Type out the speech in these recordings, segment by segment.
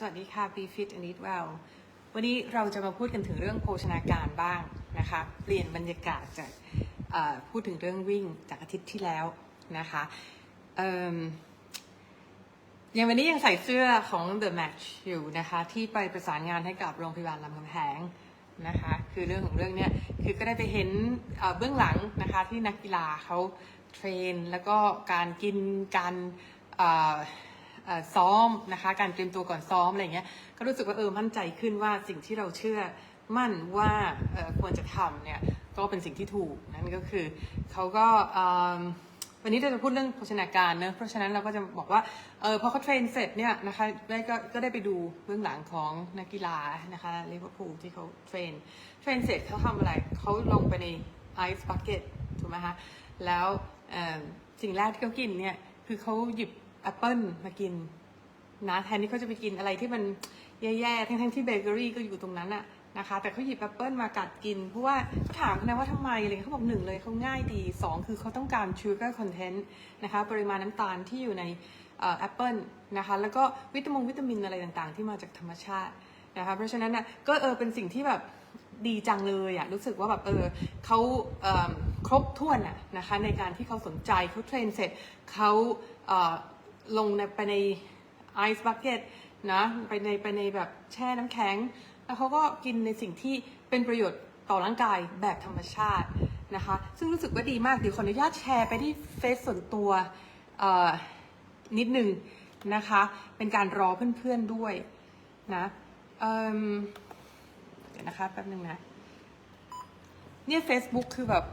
สวัสดีค่ะ Be Fit and Eat Well วันนี้เราจะมาพูดกันถึงเรื่องโภชนาการบ้างนะคะ เปลี่ยนบรรยากาศจากพูดถึงเรื่องวิ่งจากอาทิตย์ที่แล้วนะคะอย่างวันนี้ยังใส่เสื้อของ The Match อยู่นะคะ ที่ไปประสานงานให้กับโรงพยาบาลลำคำแหงนะคะคือเรื่องของเรื่องเนี้ยคือก็ได้ไปเห็นเบื้องหลังนะคะที่นักกีฬาเขาเทรน แล้วก็การกินการ ซ้อมนะคะ การเตรียมตัวก่อนซ้อมอะไรเงี้ยก็รู้สึกว่าเออมั่นใจขึ้นว่าสิ่งที่เราเชื่อมั่นว่าควรจะทำเนี่ยก็เป็นสิ่งที่ถูกนั่นก็คือเขาก็วันนี้เราจะพูดเรื่องโภชนาการเนอะเพราะฉะนั้นเราก็จะบอกว่าเออพอเขาเทรนเสร็จเนี่ยนะคะได้ก็ก็ได้ไปดูเบื้องหลังของนักกีฬานะคะลิเวอร์พูลที่เขาเทรนเทรนเสร็จเขาทำอะไรเขาลงไปในไอซ์บักเก็ตถูกไหมคะแล้วสิ่งแรกที่เขากินเนี่ยคือเขาหยิบ แอปเปิลมากินนะแทนที่เขาจะไปกินอะไรที่มันแย่ๆ ทั้งๆที่เบเกอรี่ก็อยู่ตรงนั้นอะนะคะ แต่เขาหยิบแอปเปิลมากัดกิน เพราะว่าถามเขานะว่าทำไมอะไรเขาบอกหนึ่งเลยเขาง่ายดีสองคือเขาต้องการ sugar content นต์นะคะปริมาณน้ำตาลที่อยู่ในแอปเปิลนะคะแล้วก็วิตามินวิตามินอะไรต่างๆ ที่มาจากธรรมชาตินะคะเพราะฉะนั้นนะก็เออเป็นสิ่งที่แบบดีจังเลยอะรู้สึกว่าแบบเออเขาเอิ่มครบถ้วนอะนะคะในการที่เขาสนใจเขาเทรนเสร็จเขาเออ ลงไปในไอซ์บักเก็ตนะไปในไปในแบบแช่น้ำแข็ง แล้วเขาก็กินในสิ่งที่เป็นประโยชน์ต่อร่างกายแบบธรรมชาตินะคะ ซึ่งรู้สึกว่าดีมากเดี๋ยวขออนุญาตแชร์ไปที่เฟซส่วนตัวนิดหนึ่งนะคะ เป็นการรอเพื่อนๆด้วยนะเเดี๋ยวนะคะแป๊บนึงนะ เนี่ย Facebook คือแบบ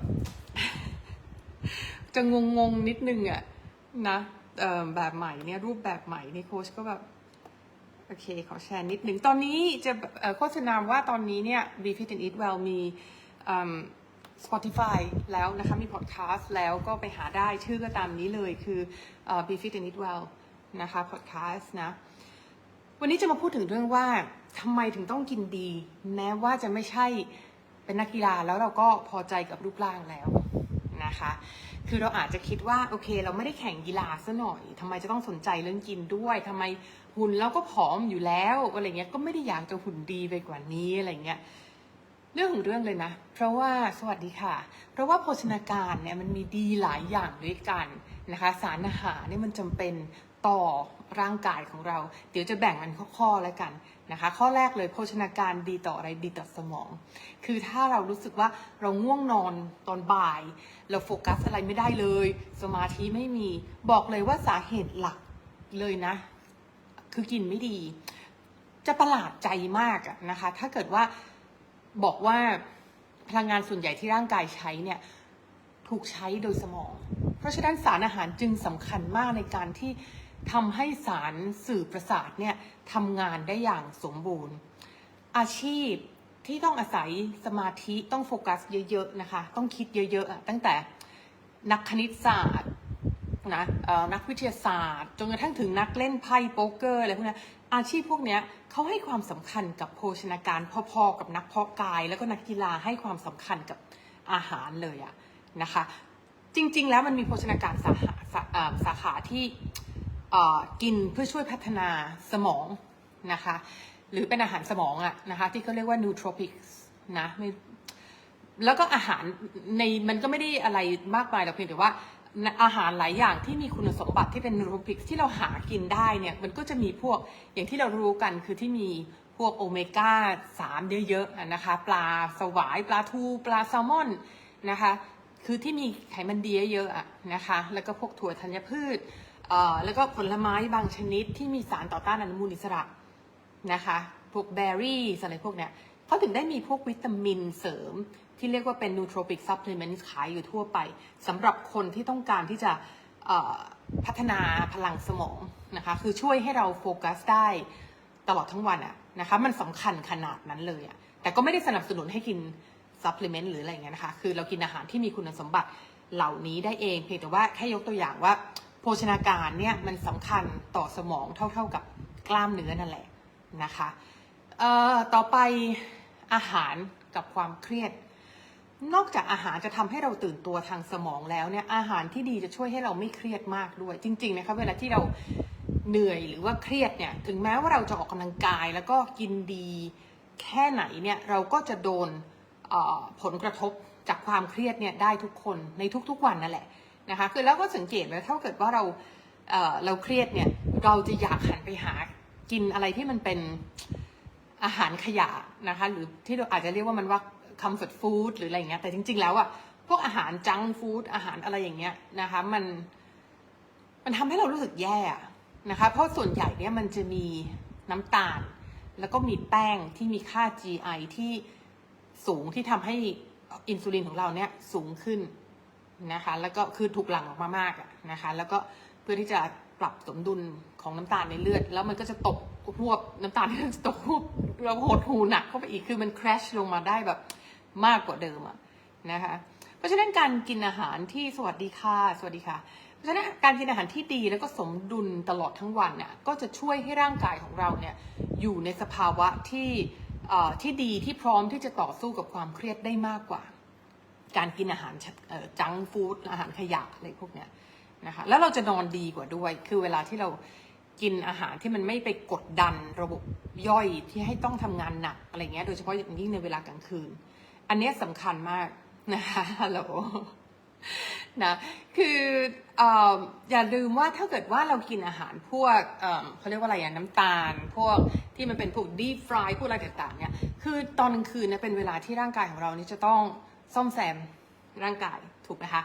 จะงงงๆนิดนึงอะนะ แบบใหม่เนี่ยรูปแบบใหม่นี่โค้ชก็แบบโอเคขอแชร์นิดหนึ่งตอนนี้จะโฆษณาว่าตอนนี้เนี่ย Be Fit and Eat Well มี Spotify แล้วนะคะ มีพอดแคสต์แล้วก็ไปหาได้ชื่อก็ตามนี้เลยคือเอ่อ Be Fit and Eat Well นะคะพอดแคสต์นะ วันนี้จะมาพูดถึงเรื่องว่าทำไมถึงต้องกินดี แม้ว่าจะไม่ใช่เป็นนักกีฬาแล้วเราก็พอใจกับรูปร่างแล้ว นะคะ คือเราอาจจะคิดว่าโอเค เราไม่ได้แข่งกีฬาซะหน่อยทำไมจะต้องสนใจเรื่องกินด้วยทำไมหุ่นเราก็ผอมอยู่แล้วอะไรเงี้ยก็ไม่ได้อยากจะหุ่นดีไปกว่านี้อะไรเงี้ยเรื่องของเรื่องเลยนะ เพราะว่าสวัสดีค่ะ เพราะว่าโภชนาการเนี่ยมันมีดีหลายอย่างด้วยกันนะคะ สารอาหารเนี่ยมันจำเป็นต่อร่างกายของเรา เดี๋ยวจะแบ่งมันข้อๆแล้วกันนะคะ ข้อแรกเลยโภชนาการดีต่ออะไรดีต่อสมอง คือถ้าเรารู้สึกว่าเราง่วงนอนตอนบ่าย เราโฟกัสอะไรไม่ได้เลย สมาธิไม่มี บอกเลยว่าสาเหตุหลักเลยนะ คือกินไม่ดี จะประหลาดใจมากนะคะ ถ้าเกิดว่าบอกว่าพลังงานส่วนใหญ่ที่ร่างกายใช้เนี่ยถูกใช้โดยสมอง เพราะฉะนั้นสารอาหารจึงสำคัญมากในการที่ทำให้สารสื่อประสาทเนี่ยทำงานได้อย่างสมบูรณ์ อาชีพ ที่ต้องอาศัยสมาธิต้องโฟกัสเยอะๆนะคะ ต้องคิดเยอะๆตั้งแต่นักคณิตศาสตร์นะนักวิทยาศาสตร์จนกระทั่งถึงนักเล่นไพ่โป๊กเกอร์อะไรพวกนี้อาชีพพวกนี้เขาให้ความสำคัญกับโภชนาการพอๆกับนักเพาะกาย แล้วก็นักกีฬาให้ความสำคัญกับอาหารเลยอะนะคะ จริง ๆ แล้วมันมีโภชนาการสาขาสาสาขาที่กินเพื่อช่วยพัฒนาสมองนะคะ หรือเป็นอาหารสมองอะนะคะที่เขาเรียกว่า nootropics นะแล้วก็อาหารในมันก็ไม่ได้อะไรมากมายแต่เพียงแต่ว่าอาหารหลายอย่างที่มีคุณสมบัติที่เป็นนูโรพิกที่เราหากินได้เนี่ยมันก็จะมีพวกอย่างที่เรารู้กันคือที่มีพวกโอเมก้าสามเยอะๆนะคะ ปลาสวาย ปลาทู ปลาแซลมอนนะคะ คือที่มีไขมันดีเยอะๆนะคะ แล้วก็พวกถั่วธัญพืชแล้วก็ผลไม้บางชนิดที่มีสารต่อต้านอนุมูลอิสระ นะคะพวกเบอร์รี่อะไรพวกเนี้ยเขาถึงได้มีพวกวิตามินเสริม ที่เรียกว่าเป็น nootropic supplement ขายอยู่ทั่วไปสำหรับคนที่ต้องการที่จะพัฒนาพลังสมองนะคะคือช่วยให้เราโฟกัสได้ตลอดทั้งวันอะนะคะมันสำคัญขนาดนั้นเลยอะแต่ก็ไม่ได้สนับสนุนให้กิน supplement หรืออะไรเงี้ยนะคะ คือเรากินอาหารที่มีคุณสมบัติเหล่านี้ได้เอง เพียงแต่ว่าแค่ยกตัวอย่างว่า โภชนาการเนี่ยมันสำคัญต่อสมองเท่า ๆกับกล้ามเนื้อนั่นแหละ นะคะเอ่อต่อไปอาหารกับความเครียด นอกจากอาหารจะทำให้เราตื่นตัวทางสมองแล้วเนี่ยอาหารที่ดีจะช่วยให้เราไม่เครียดมากด้วย จริง ๆ นะคะเวลาที่เราเหนื่อยหรือว่าเครียดเนี่ยถึงแม้ว่าเราจะออกกำลังกาย แล้วก็กินดีแค่ไหนเนี่ยเราก็จะโดนผลกระทบจากความเครียดเนี่ยได้ทุกคนในทุกๆวันนั่นแหละนะคะคือแล้วก็สังเกตว่าถ้าเกิดว่าเราเเราเครียดเนี่ยเราจะอยากหันไปหา กินอะไรที่มันเป็นอาหารขยะนะคะ หรือที่เราอาจจะเรียกว่ามันว่า comfort food หรืออะไรอย่างเงี้ยแต่จริง ๆ แล้วอะพวกอาหารจังฟู้ดอาหารอะไรอย่างเงี้ยนะคะ มันมันทำให้เรารู้สึกแย่อะนะคะ เพราะส่วนใหญ่เนี่ยมันจะมีน้ำตาล แล้วก็มีแป้งที่มีค่า GI ที่สูงที่ทำให้อินซูลินของเราเนี่ยสูงขึ้นนะคะ แล้วก็คือถูกหลั่งออกมามากอะนะคะ แล้วก็เพื่อที่จะ ปรับสมดุลของน้ำตาลในเลือด แล้วมันก็จะตกหวบน้ำตาลที่มันจะตกหวบเราหดหูหนักเข้าไปอีกคือมัน crash ลงมาได้แบบมากกว่าเดิมอะนะคะ เพราะฉะนั้นการกินอาหารที่สวัสดีค่ะสวัสดีค่ะ เพราะฉะนั้นการกินอาหารที่ดีแล้วก็สมดุลตลอดทั้งวันเนี่ยก็จะช่วยให้ร่างกายของเราเนี่ยอยู่ในสภาวะที่ที่ดีที่พร้อมที่จะต่อสู้กับความเครียดได้มากกว่า การกินอาหารจังฟู้ดอาหารขยะอะไรพวกเนี้ย นะคะแล้วเราจะนอนดีกว่าด้วย คือเวลาที่เรากินอาหารที่มันไม่ไปกดดันระบบย่อยที่ให้ต้องทำงานหนักอะไรเงี้ยโดยเฉพาะอย่างยิ่งในเวลากลางคืน อันนี้ยสำคัญมากนะคะฮัลโหลนะคือออย่าลืมว่าถ้าเกิดว่าเรากินอาหารพวกเขาเรียกว่าอะไรอะน้ำตาล พวกที่มันเป็นพวก deep fry พวกอะไรต่างๆเนี่ยคือตอนกลางคืนเนี่ยเป็นเวลาที่ร่างกายของเรานี่จะต้องซ่อมแซมร่างกายถูกไหมคะ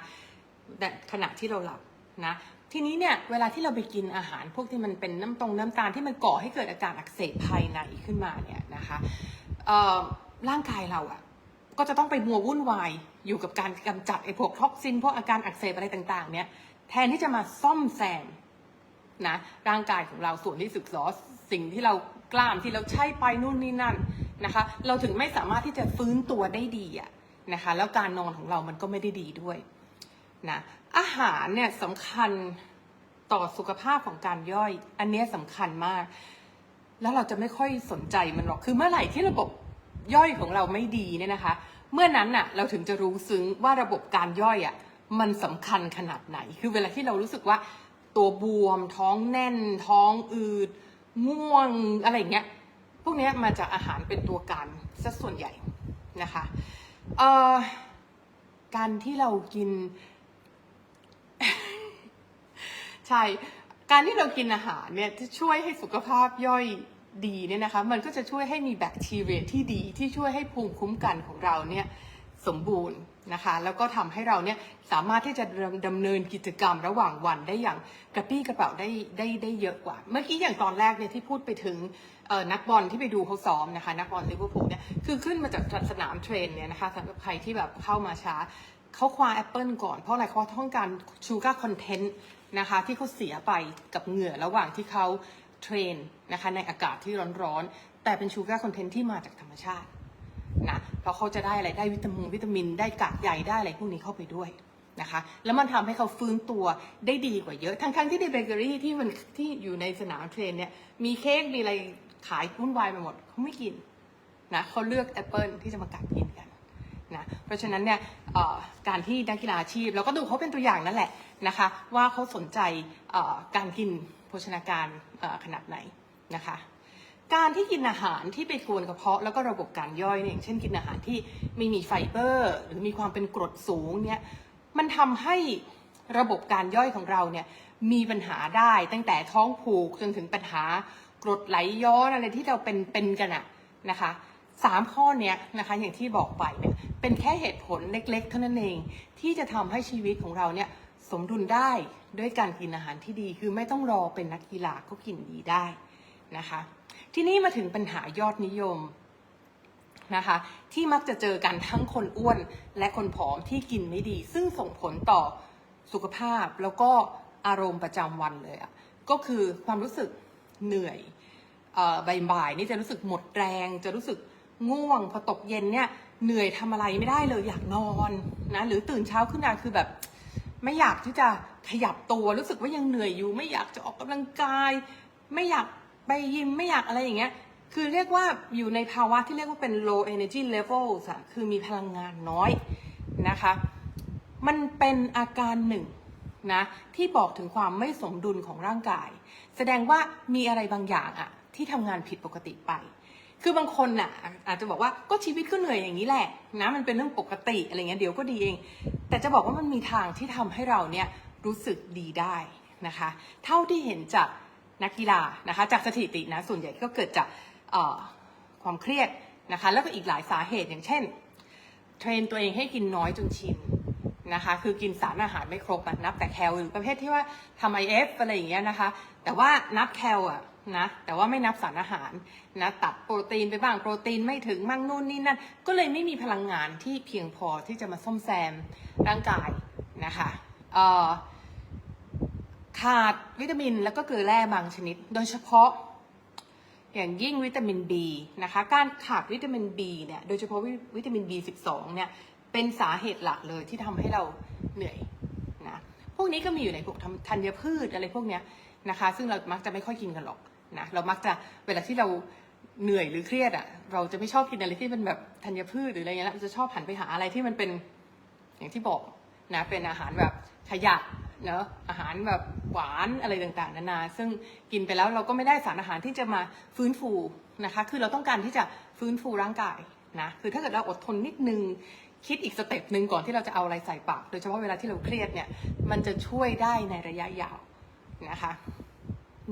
ขณะที่เราหลับ นะทีนี้เนี่ยเวลาที่เราไปกินอาหารพวกที่มันเป็นน้ำตรงน้ำตาลที่มันก่อให้เกิดอาการอักเสบภายในขึ้นมาเนี่ยนะคะร่างกายเราอะก็จะต้องไปมัววุ่นวายอยู่กับการกำจัดไอ้พวกท็อกซินพวกอาการอักเสบอะไรต่างๆ เนี่ยแทนที่จะมาซ่อมแซมนะร่างกายของเราส่วนที่สึกหรอสิ่งที่เรากล้ามที่เราใช้ไปนู่นนี่นั่นนะคะ เราถึงไม่สามารถที่จะฟื้นตัวได้ดีอะนะคะ แล้วการนอนของเรามันก็ไม่ได้ดีด้วย นะอาหารเนี่ยสำคัญต่อสุขภาพของการย่อย อันนี้สำคัญมาก แล้วเราจะไม่ค่อยสนใจมันหรอกคือเมื่อไหร่ที่ระบบย่อยของเราไม่ดีเนี่ยนะคะ เมื่อนั้นน่ะเราถึงจะรู้ซึ้งว่าระบบการย่อยอะมันสำคัญขนาดไหน คือเวลาที่เรารู้สึกว่าตัวบวมท้องแน่น ท้องอืดง่วงอะไรเงี้ย พวกนี้มาจากอาหารเป็นตัวการซะส่วนใหญ่นะคะการที่เรากิน ใช่ การที่เรากินอาหารเนี่ยจะช่วยให้สุขภาพย่อยดีเนี่ยนะคะ มันก็จะช่วยให้มีแบคทีเรียที่ดีที่ช่วยให้ภูมิคุ้มกันของเราเนี่ยสมบูรณ์นะคะ แล้วก็ทำให้เราเนี่ยสามารถที่จะดำเนินกิจกรรมระหว่างวันได้อย่างกระปี้กระเป๋าได้ได้ได้เยอะกว่า เมื่อกี้อย่างตอนแรกเนี่ยที่พูดไปถึงนักบอลที่ไปดูเขาซ้อมนะคะ นักบอลลิเวอร์พูลเนี่ยคือขึ้นมาจากสนามเทรนเนี่ยนะคะสำหรับใครที่แบบเข้ามาช้าเขาคว้าแอปเปิลก่อนเพราะอะไรเขาต้องการชูการ์คอนเทนต์ นะคะที่เขาเสียไปกับเหงื่อระหว่างที่เขาเทรนนะคะในอากาศที่ร้อนๆ แต่เป็นชูการ์คอนเทนต์ที่มาจากธรรมชาตินะเพราะเขาจะได้อะไรได้วิตามินวิตามินได้กากใยได้อะไรพวกนี้เข้าไปด้วยนะคะแล้วมันทำให้เขาฟื้นตัวได้ดีกว่าเยอะ ทั้งๆที่ในเบเกอรี่ที่มันที่อยู่ในสนามเทรนเนี่ยมีเค้กมีอะไรขายวุ่นวายไปหมดเขาไม่กินนะเขาเลือกแอปเปิลที่จะมากัดกินกัน นะเพราะฉะนั้นเนี่ยการที่นักกีฬาอาชีพเราก็ดูเขาเป็นตัวอย่างนั่นแหละนะคะ ว่าเขาสนใจการกินโภชนาการขนาดไหนนะคะการที่กินอาหารที่ไปกวนกระเพาะแล้วก็ระบบการย่อยเนี่ยอย่างเช่นกินอาหารที่ไม่มีไฟเบอร์ หรือมีความเป็นกรดสูงเนี่ยมันทำให้ระบบการย่อยของเราเนี่ยมีปัญหาได้ตั้งแต่ท้องผูกจนถึงปัญหากรดไหลย้อนอะไรที่เราเป็นเป็นกันอะนะคะสามข้อเนี้ยนะคะอย่างที่บอกไปเนี่ย เป็นแค่เหตุผลเล็กๆ เท่านั้นเอง ที่จะทำให้ชีวิตของเราเนี่ยสมดุลได้ด้วยการกินอาหารที่ดี คือไม่ต้องรอเป็นนักกีฬาก็กินดีได้นะคะ ที่นี่มาถึงปัญหายอดนิยมนะคะ ที่มักจะเจอกันทั้งคนอ้วนและคนผอมที่กินไม่ดี ซึ่งส่งผลต่อสุขภาพแล้วก็อารมณ์ประจำวันเลยอะก็คือความรู้สึกเหนื่อยออบ่ายๆนี่จะรู้สึกหมดแรง จะรู้สึกง่วง พอตกเย็นเนี่ย เหนื่อยทำอะไรไม่ได้เลยอยากนอนนะหรือตื่นเช้าขึ้นมาคือแบบ ไม่อยากที่จะขยับตัวรู้สึกว่ายังเหนื่อยอยู่ ไม่อยากจะออกกำลังกาย ไม่อยากไปยิมไม่อยากอะไรอย่างเงี้ยคือเรียกว่าอยู่ในภาวะที่เรียกว่าเป็น low energy levels อะคือมีพลังงานน้อยนะคะ มันเป็นอาการหนึ่งนะที่บอกถึงความไม่สมดุลของร่างกาย แสดงว่ามีอะไรบางอย่างอะที่ทำงานผิดปกติไป คือบางคนน่ะ อาจจะบอกว่าก็ชีวิตก็เหนื่อยอย่างนี้แหละนะมันเป็นเรื่องปกติอะไรเงี้ยเดี๋ยวก็ดีเอง แต่จะบอกว่ามันมีทางที่ทำให้เราเนี่ยรู้สึกดีได้นะคะ เท่าที่เห็นจากนักกีฬานะคะ จากสถิตินะส่วนใหญ่ก็เกิดจากความเครียดนะคะ แล้วก็อีกหลายสาเหตุอย่างเช่น เทรนตัวเองให้กินน้อยจนชินนะคะคือกินสารอาหารไม่ครบอะนับแต่แคลหรือประเภทที่ว่าทำไอเอฟอะไรอย่างเงี้ยนะคะ แต่ว่านับแคลอะ นะแต่ว่าไม่นับสารอาหารนะตัดโปรตีนไปบ้างโปรตีนไม่ถึงมั่งนู่นนี่นั่นก็เลยไม่มีพลังงานที่เพียงพอที่จะมาซ่อมแซมร่างกายนะคะขาดวิตามินแล้วก็เกลือแร่บางชนิด โดยเฉพาะอย่างยิ่งวิตามิน B นะคะการขาดวิตามิน B เนี่ยโดยเฉพาะวิวิตามิน B12 เนี่ยเป็นสาเหตุหลักเลยที่ทำให้เราเหนื่อยนะพวกนี้ก็มีอยู่ในพวกธัญพืชอะไรพวกเนี้ยนะคะ ซึ่งเรามักจะไม่ค่อยกินกันหรอก นะเรามักจะเวลาที่เราเหนื่อยหรือเครียดอะ่ะเราจะไม่ชอบกินอะไรที่เป็นแบบธัญพืชหรืออะไรเงี้ยเราจะชอบหันไปหาอะไรที่มันเป็นอย่างที่บอกนะเป็นอาหารแบบขยะเนอะอาหารแบบหวานอะไรต่างๆนานา ซึ่งกินไปแล้วเราก็ไม่ได้สารอาหารที่จะมาฟื้นฟูนะคะ คือเราต้องการที่จะฟื้นฟูร่างกายนะคือถ้าเกิดเราอดทนนิดนึงคิดอีกสเต็ปหนึ่งก่อนที่เราจะเอาอะไรใส่ปาก โดยเฉพาะเวลาที่เราเครียดเนี่ย มันจะช่วยได้ในระยะยาวนะคะ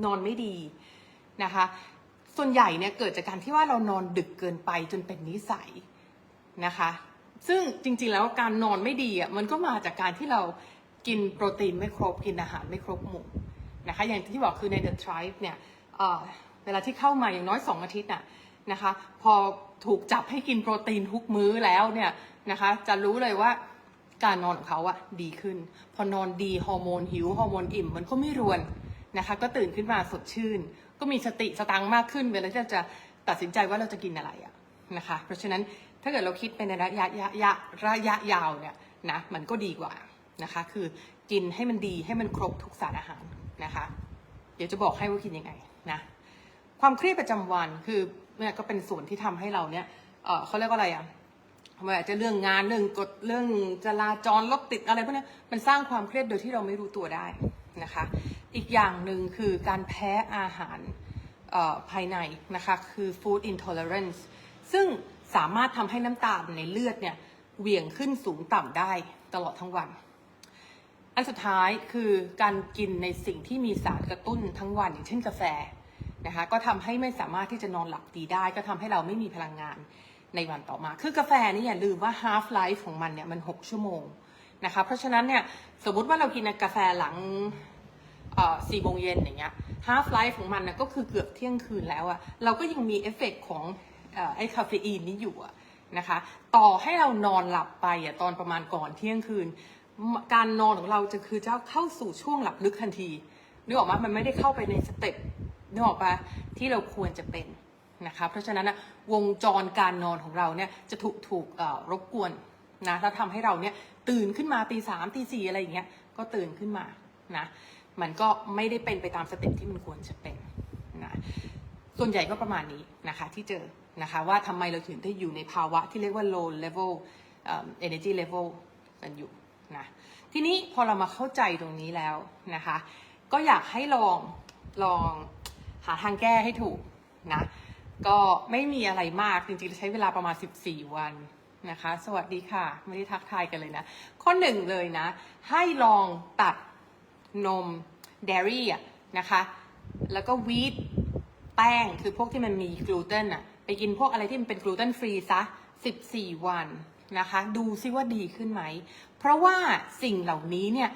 นอนไม่ดี นะคะ ส่วนใหญ่เนี่ยเกิดจากการที่ว่าเรานอนดึกเกินไปจนเป็นนิสัยนะคะ ซึ่งจริงๆแล้วการนอนไม่ดีอะมันก็มาจากการที่เรากินโปรตีนไม่ครบกินอาหารไม่ครบหมู่นะคะ อย่างที่บอกคือใน The Tribe เนี่ยเเวลาที่เข้ามาอย่างน้อย 2 อาทิตย์น่ะนะคะพอถูกจับให้กินโปรตีนทุกมื้อแล้วเนี่ยนะคะจะรู้เลยว่าการนอนของเขาอะดีขึ้น พอนอนดีฮอร์โมนหิวฮอร์โมนอิ่ม มันก็ไม่รวนนะคะ ก็ตื่นขึ้นมาสดชื่น ก็มีสติสตังมากขึ้นเวลาที่เราจะตัดสินใจว่าเราจะกินอะไรอะนะคะ เพราะฉะนั้นถ้าเกิดเราคิดเป็นระยะระยะระยะยาวเนี่ยนะมันก็ดีกว่านะคะ คือกินให้มันดีให้มันครบทุกสารอาหารนะคะ เดี๋ยวจะบอกให้ว่ากินยังไงนะความเครียดประจำวันคือเนี่ยก็เป็นส่วนที่ทำให้เราเนี่ยเออเขาเรียกว่าอะไรอะไม่ว่าจจะเรื่องงานเรื่องกฎเรื่องจราจรรถติดอะไรพวกนี้มันสร้างความเครียดโดยที่เราไม่รู้ตัวได้ นะคะ อีกอย่างหนึ่งคือการแพ้อาหารภายในนะคะ คือ food intolerance ซึ่งสามารถทำให้น้ำตาลในเลือดเนี่ยเหวี่ยงขึ้นสูงต่ำได้ตลอดทั้งวัน อันสุดท้ายคือการกินในสิ่งที่มีสารกระตุ้นทั้งวันอย่างเช่นกาแฟนะคะก็ทำให้ไม่สามารถที่จะนอนหลับดีได้ ก็ทำให้เราไม่มีพลังงานในวันต่อมา คือกาแฟนี่อย่าลืมว่า half life ของมันเนี่ยมัน 6 ชั่วโมง นะคะเพราะฉะนั้นเนี่ยสมมุติว่าเรากินกาแฟหลังสี่โมงเย็นอย่างเงี้ย half life ของมันนะก็คือเกือบเที่ยงคืนแล้วอะเราก็ยังมีเอฟเฟกของอไอ้คาเฟอีนนี้อยู่อะนะคะ ต่อให้เรานอนหลับไปอะตอนประมาณก่อนเที่ยงคืน การนอนของเราจะคือจะเข้าสู่ช่วงหลับลึกทันทีนึกออกมามันไม่ได้เข้าไปในสเต็ปนึกออกปะที่เราควรจะเป็นนะคะเพราะฉะนั้นนะวงจรการนอนของเราเนี่ยจะถูกถูกรบกวน นะแล้วทำให้เราเนี่ยตื่นขึ้นมาตีสามตีสี่อะไรอย่างเงี้ยก็ตื่นขึ้นมานะมันก็ไม่ได้เป็นไปตามสเต็ปที่มันควรจะเป็นนะส่วนใหญ่ก็ประมาณนี้นะคะที่เจอนะคะว่าทำไมเราถึงได้อยู่ในภาวะที่เรียกว่า low level energy level กันอยู่นะทีนี้พอเรามาเข้าใจตรงนี้แล้วนะคะ ก็อยากให้ลองลองหาทางแก้ให้ถูกนะก็ไม่มีอะไรมากจริงๆใช้เวลาประมาณ 14 วัน นะคะ สวัสดีค่ะ ไม่ได้ทักทายกันเลยนะ ข้อหนึ่งเลยนะ ให้ลองตัดนมเดรี่อะนะคะ แล้วก็วีทแป้งคือพวกที่มันมีกลูเตนอะ ไปกินพวกอะไรที่มันเป็นกลูเตนฟรีซะ 14 วันนะคะ ดูซิว่าดีขึ้นไหม เพราะว่าสิ่งเหล่านี้เนี่ย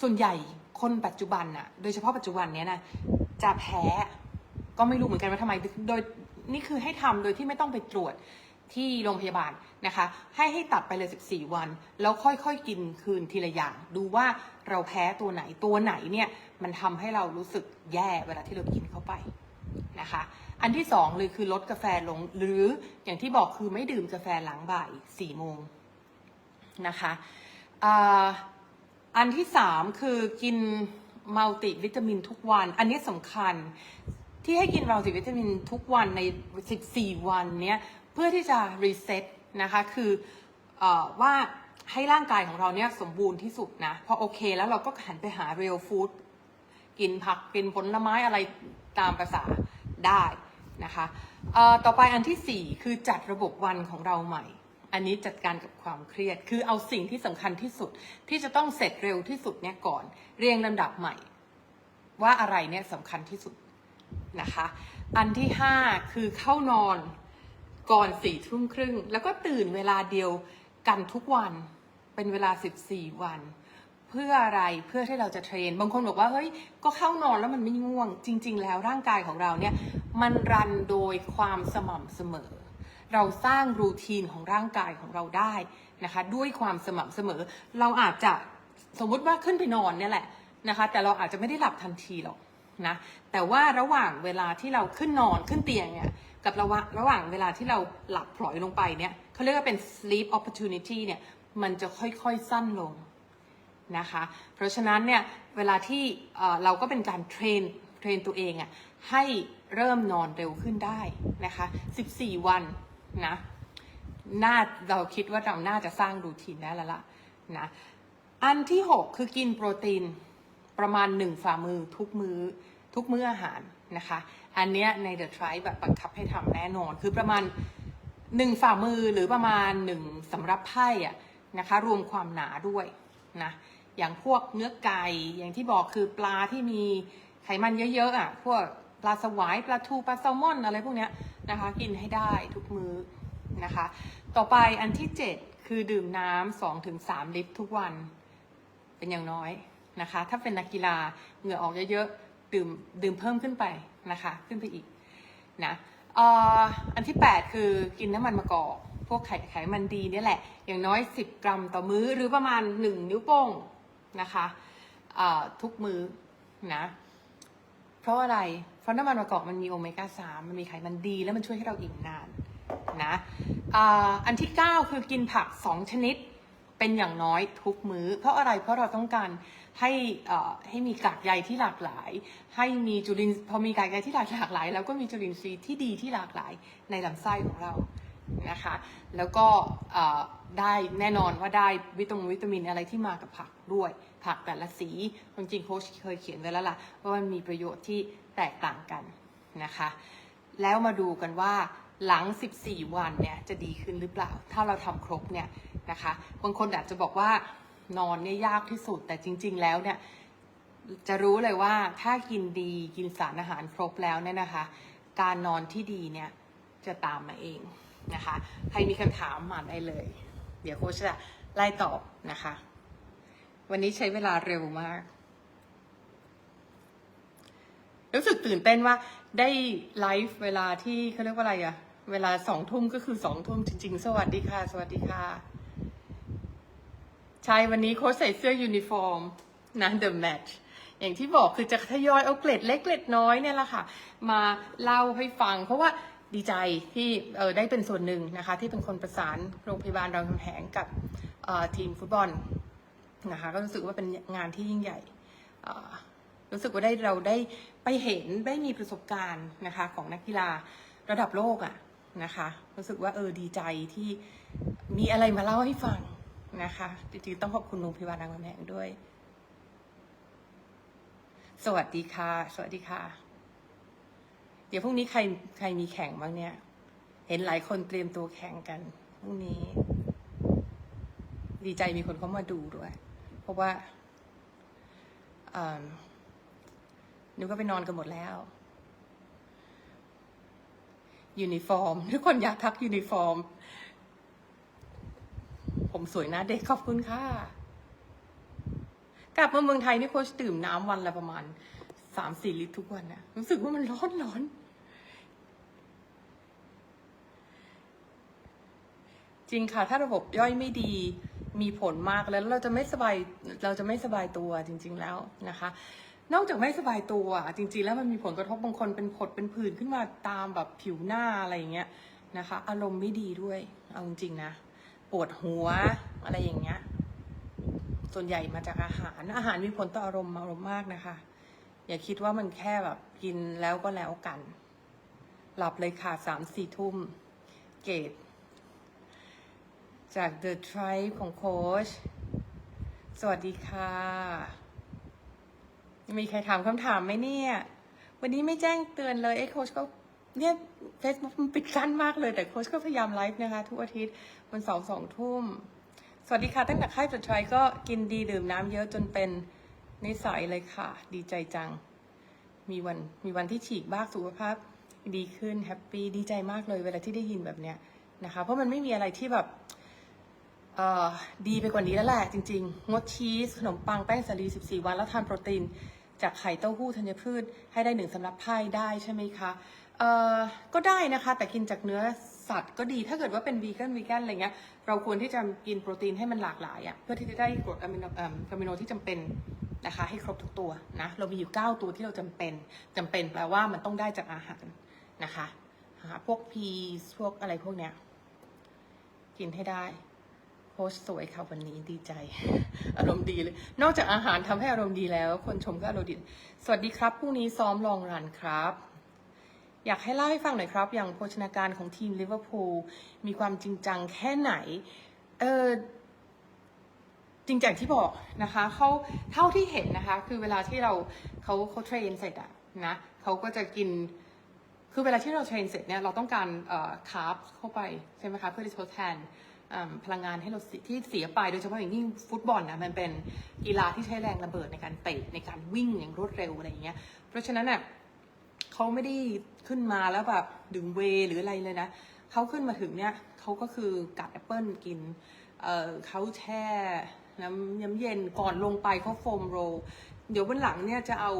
ส่วนใหญ่คนปัจจุบันน่ะโดยเฉพาะปัจจุบันเนี้ยนะ จะแพ้ ก็ไม่รู้เหมือนกันว่าทำไม โดยนี่คือให้ทำโดยที่ไม่ต้องไปตรวจ ที่โรงพยาบาลนะคะ ให้ให้ตัดไปเลย 14 วัน แล้วค่อยๆกินคืนทีละอย่าง ดูว่าเราแพ้ตัวไหนตัวไหนเนี่ยมันทำให้เรารู้สึกแย่เวลาที่เรากินเข้าไปนะคะ อันที่สองเลยคือลดกาแฟลงหรืออย่างที่บอกคือไม่ดื่มกาแฟหลังบ่าย4โมงนะคะอันที่สามคือกินมัลติวิตามินทุกวัน อันนี้สำคัญที่ให้กินมัลติวิตามินทุกวันใน 14 วันเนี้ย เพื่อที่จะรีเซ็ตนะคะคืออว่าให้ร่างกายของเราเนี่ยสมบูรณ์ที่สุดนะพอโอเคแล้วเราก็หันไปหาเรียลฟู้ดกินผักกินผลไม้อะไรตามภาษาได้นะคะต่อไปอันที่ 4 คือจัดระบบวันของเราใหม่ อันนี้จัดการกับความเครียด คือเอาสิ่งที่สำคัญที่สุดที่จะต้องเสร็จเร็วที่สุดเนี่ยก่อน เรียงลำดับใหม่ ว่าอะไรเนี่ยสำคัญที่สุดนะคะ อันที่ 5 คือเข้านอน ก่อนสี่ทุ่มครึ่ง แล้วก็ตื่นเวลาเดียวกันทุกวัน เป็นเวลา 14 วัน เพื่ออะไรเพื่อที่เราจะเทรน บางคนบอกว่าเฮ้ยก็เข้านอนแล้วมันไม่ง่วง จริง ๆ แล้วร่างกายของเราเนี่ยมันรันโดยความสม่ำเสมอ เราสร้างรูทีนของร่างกายของเราได้นะคะด้วยความสม่ำเสมอ เราอาจจะสมมุติว่าขึ้นไปนอนเนี่ยแหละนะคะ แต่เราอาจจะไม่ได้หลับทันทีหรอกนะแต่ว่าระหว่างเวลาที่เราขึ้นนอนขึ้นเตียงเนี่ย กับระหว่างระหว่างเวลาที่เราหลับพลอยลงไปเนี่ยเขาเรียกว่าเป็น sleep opportunity เนี่ยมันจะค่อยๆสั้นลงนะคะ เพราะฉะนั้นเนี่ยเวลาที่เราก็เป็นการเทรนเทรนตัวเองอะ่ะให้เริ่มนอนเร็วขึ้นได้นะคะ 14 วันนะน่าเราคิดว่าเราน่าจะสร้างรูทีนได้แล้วล่ะนะอันที่ 6 คือกินโปรตีนประมาณ 1 ฝ่ามือทุกมือ้อทุกมื้ออาหารนะคะ อันเนี้ยใน The Tribe แบบบังคับให้ทำแน่นอน คือประมาณ1ฝ่ามือหรือประมาณ1สำรับไพ่อะนะคะ รวมความหนาด้วยนะอย่างพวกเนื้อไก่อย่างที่บอกคือปลาที่มีไขมันเยอะๆอะพวกปลาสวายปลาทูปลาแซลมอนอะไรพวกเนี้ยนะคะ กินให้ได้ทุกมื้อนะคะ ต่อไปอันที่ 7 คือดื่มน้ำ2-3ถึง3ลิตรทุกวันเป็นอย่างน้อยนะคะ ถ้าเป็นนักกีฬาเหงื่อออกเยอะๆ ดื่มดื่มเพิ่มขึ้นไปนะคะ ขึ้นไปอีกนะอันที่ 8 คือกินน้ำมันมะกอกพวกไขไขมันดีนี่แหละ อย่างน้อย 10 กรัมต่อมื้อหรือประมาณ 1 นิ้วโป้งนะคะทุกมื้อนะเพราะอะไร เพราะน้ำมันมะกอกมันมีโอเมก้า3มันมีไขมันดี แล้วมันช่วยให้เราอิ่มนานนะอันที่ 9 คือกินผัก 2 ชนิดเป็นอย่างน้อยทุกมื้อ เพราะอะไรเพราะเราต้องการ ให้เอ่อให้มีกากใยที่หลากหลาย ให้มีจุลินพอมีกากใยที่หลากหลาย แล้วก็มีจุลินทรีย์ที่ดีที่หลากหลายในลำไส้ของเรานะคะ แล้วก็เอ่อได้แน่นอนว่าได้วิตามินวิตามินอะไรที่มากับผักด้วย ผักแต่ละสีจริงๆโค้ชเคยเขียนไว้แล้วล่ะว่ามันมีประโยชน์ที่แตกต่างกันนะคะ แล้วมาดูกันว่าหลัง 14 วันเนี่ยจะดีขึ้นหรือเปล่า ถ้าเราทำครบเนี่ยนะคะ บางคนอาจจะบอกว่า นอนเนี่ยยากที่สุด แต่จริง ๆ แล้วเนี่ยจะรู้เลยว่าถ้ากินดีกินสารอาหารครบแล้วเนี่ยนะคะ การนอนที่ดีเนี่ยจะตามมาเองนะคะ ใครมีคำถามมาได้เลย เดี๋ยวโค้ชจะไล่ตอบนะคะ วันนี้ใช้เวลาเร็วมาก รู้สึกตื่นเต้นว่าได้ไลฟ์เวลาที่เขาเรียกว่าอะไรอะเวลาสองทุ่มก็คือสองทุ่มจริง ๆ สวัสดีค่ะ สวัสดีค่ะ ใช่วันนี้โค้ชใส่เสื้อยูนิฟอร์มนะ The Match อย่างที่บอกคือจะทยอยเอาเกล็ดเล็กเกล็ดน้อยเนี่ยแหละค่ะ มาเล่าให้ฟัง เพราะว่าดีใจที่เออได้เป็นส่วนหนึ่งนะคะ ที่เป็นคนประสานโรงพยาบาลรามคำแหงกับทีมฟุตบอลนะคะก็รู้สึกว่าเป็นงานที่ยิ่งใหญ่รู้สึกว่าได้เราได้ไปเห็นได้มีประสบการณ์นะคะของนักกีฬาระดับโลกอะนะคะ รู้สึกว่าเออดีใจที่มีอะไรมาเล่าให้ฟัง นะคะจริงๆต้องขอบคุณโรงพยาบาลรามคำแหงด้วย สวัสดีค่ะ สวัสดีค่ะ เดี๋ยวพรุ่งนี้ใครใครมีแข่งบ้างเนี่ย เห็นหลายคนเตรียมตัวแข่งกันพรุ่งนี้ ดีใจมีคนเข้ามาดูด้วย เพราะว่าอ่านึกว่าไปนอนกันหมดแล้วยูนิฟอร์มทุกคนอยากทักยูนิฟอร์ม ผมสวยหนะเด็กขอบคุณค่ะ กลับมาเมืองไทยนี่โคชดื่มน้ำวันละประมาณสามสี่ลิตรทุกวันนะรู้สึกว่ามันร้อนร้อนจริงค่ะ ถ้าระบบย่อยไม่ดีมีผลมากแล้วเราจะไม่สบายเราจะไม่สบายตัวจริง ๆแล้วนะคะ นอกจากไม่สบายตัว จริง ๆ แล้วมันมีผลกระทบบางคนเป็นผดเป็นผื่นขึ้นมาตามแบบผิวหน้าอะไรอย่างเงี้ยนะคะ อารมณ์ไม่ดีด้วย เอาจริงๆนะ ปวดหัวอะไรอย่างเงี้ย ส่วนใหญ่มาจากอาหาร อาหารมีผลต่ออารมณ์อารมณ์มากนะคะ อย่าคิดว่ามันแค่แบบกินแล้วก็แล้วกัน หลับเลยค่ะสามสี่ทุ่ม เกตจาก The Tribe ของโค้ช สวัสดีค่ะ มีใครถามคำถามไหมเนี่ย วันนี้ไม่แจ้งเตือนเลยไอ้โค้ชก็เนี่ย เฟซบุ๊กมันปิดกั้นมากเลย แต่โค้ชก็พยายามไลฟ์นะคะ ทุกอาทิตย์วันเสาร์สองทุ่ม สวัสดีค่ะ ตั้งแต่ค่าย The Tribe ก็กินดีดื่มน้ำเยอะจนเป็นนิสัยเลยค่ะ ดีใจจัง มีวันมีวันที่ฉีกบ้างสุขภาพ ดีขึ้นแฮปปี้ดีใจมากเลยเวลาที่ได้ยินแบบเนี้ยนะคะ เพราะมันไม่มีอะไรที่แบบเอ่อดีไปกว่านี้แล้วแหละจริงๆ งดชีส ขนมปังแป้งสาลี 14 วันแล้วทานโปรตีน จากไข่เต้าหู้ธัญพืชให้ได้หนึ่งสำรับไพ่ได้ใช่ไหมคะ เอ่อก็ได้นะคะแต่กินจากเนื้อสัตว์ก็ดีถ้าเกิดว่าเป็นวีแกนวีแกนอะไรเงี้ยเราควรที่จะกินโปรตีนให้มันหลากหลายอะ่ะเพื่อที่จะได้กรดอะมิโนอะมิโนที่จำเป็นนะคะให้ครบทุกตัวนะเรามีอยู่ 9 ตัวที่เราจำเป็นจำเป็นแปลว่ามันต้องได้จากอาหารนะคะหาพวกพีพวกอะไรพวกเนี้ยกินให้ได้โค้ชสวยค่ะวันนี้ดีใจ อารมณ์ดีเลย นอกจากอาหารทำให้อารมณ์ดีแล้ว คนชมก็อารมณ์ดี สวัสดีครับพรุ่งนี้ซ้อมลองรันครับ อยากให้เล่าให้ฟังหน่อยครับ อย่างโภชนาการของทีมลิเวอร์พูลมีความจริงจังแค่ไหน เออจริงจากที่บอกนะคะเขาเท่าที่เห็นนะคะ คือเวลาที่เราเขาเขาเทรนเสร็จอะนะเขาก็จะกิน คือเวลาที่เราเทรนเสร็จเนี่ยเราต้องการคาร์บเข้าไปใช่ไหมคะเพื่อที่จะทดแทนพลังงานให้เราที่เสียไปโดยเฉพาะอย่างยิ่งฟุตบอลนะมันเป็นกีฬาที่ใช้แรงระเบิดในการเตะในการวิ่งอย่างรวดเร็วอะไรอย่างเงี้ยเพราะฉะนั้นเนี่ย เขาไม่ได้ขึ้นมาแล้วแบบดึงเวหรืออะไรเลยนะเขาขึ้นมาถึงเนี่ยเขาก็คือกัดแอปเปิลกินเเขาแช่น้ำน้ำเย็นก่อนลงไปเขาโฟมโรลเดี๋ยววันหลังเนี่ยจะเอา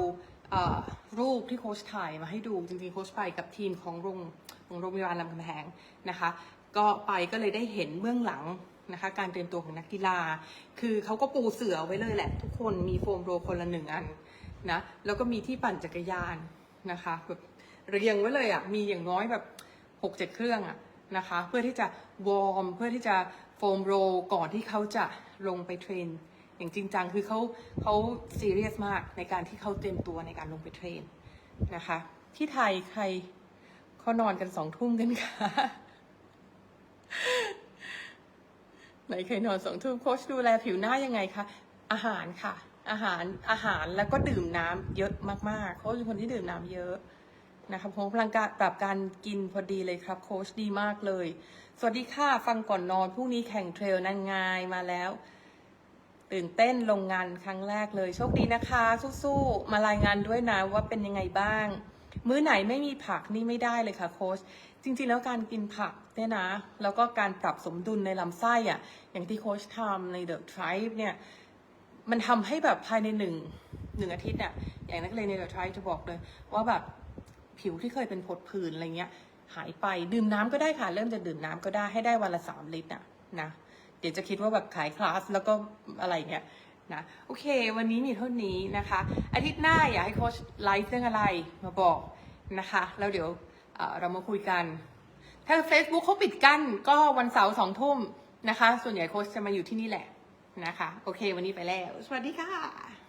เอ่อรูปที่โค้ชถ่ายมาให้ดูจริงๆโค้ชไปกับทีมของโรงของโรงพยาบาลรามคำแหงนะคะ ก็ไปก็เลยได้เห็นเบื้องหลังนะคะการเตรียมตัวของนักกีฬา คือเขาก็ปูเสือไว้เลยแหละ ทุกคนมีโฟมโรคนละหนึ่งอันนะแล้วก็มีที่ปั่นจักรยาน นะคะแบบเรียงไว้เลยอะมีอย่างน้อยแบบหกเจ็ดเครื่องอะนะคะ เพื่อที่จะวอร์มเพื่อที่จะโฟมโรก่อนที่เขาจะลงไปเทรนอย่างจริงจังคือเขาเขาซีเรียสมากในการที่เขาเตรียมตัวในการลงไปเทรนนะคะ ที่ไทยใครเขานอนกันสองทุ่มกันคะไหนเคยนอนสองทุ่มโค้ชดูแลผิวหน้ายังไงคะอาหารค่ะ อาหารอาหารแล้วก็ดื่มน้ำเยอะมากๆโค้ชเป็นคนที่ดื่มน้ำเยอะนะครับผมพลังการปรับการกินพอดีเลยครับ โค้ชดีมากเลย สวัสดีค่ะฟังก่อนนอนพรุ่งนี้แข่งเทรลนันงายมาแล้ว ตื่นเต้นลงงานครั้งแรกเลย โชคดีนะคะ สู้ๆมารายงานด้วยนะว่าเป็นยังไงบ้าง มื้อไหนไม่มีผักนี่ไม่ได้เลยค่ะโค้ชจริงๆ แล้วการกินผักเนี่ยนะ แล้วก็การปรับสมดุลในลำไส้อะอย่างที่โค้ชทำใน The Tribe เนี่ย มันทำให้แบบภายในหนึ่งหนึ่งอาทิตย์เนี่ยอย่างนักเรียนใน The Tribe จะบอกเลย ว่าแบบผิวที่เคยเป็นผดผื่นอะไรเงี้ย หายไปดื่มน้ำก็ได้ค่ะ เริ่มจะดื่มน้ำก็ได้ให้ได้วันละสามลิตรนะนะเดี๋ยวจะคิดว่าแบบขายคลาสแล้วก็อะไรเงี้ยนะโอเค วันนี้มีเท่านี้นะคะ อาทิตย์หน้าอยากให้โค้ชไลฟ์เรื่องอะไรมาบอกนะคะ แล้วเดี๋ยวเออเรามาคุยกัน ถ้า Facebook เขาปิดกั้นก็วันเสาร์สองทุ่มนะคะ ส่วนใหญ่โค้ชจะมาอยู่ที่นี่แหละ นะคะ โอเค วันนี้ไปแล้ว สวัสดีค่ะ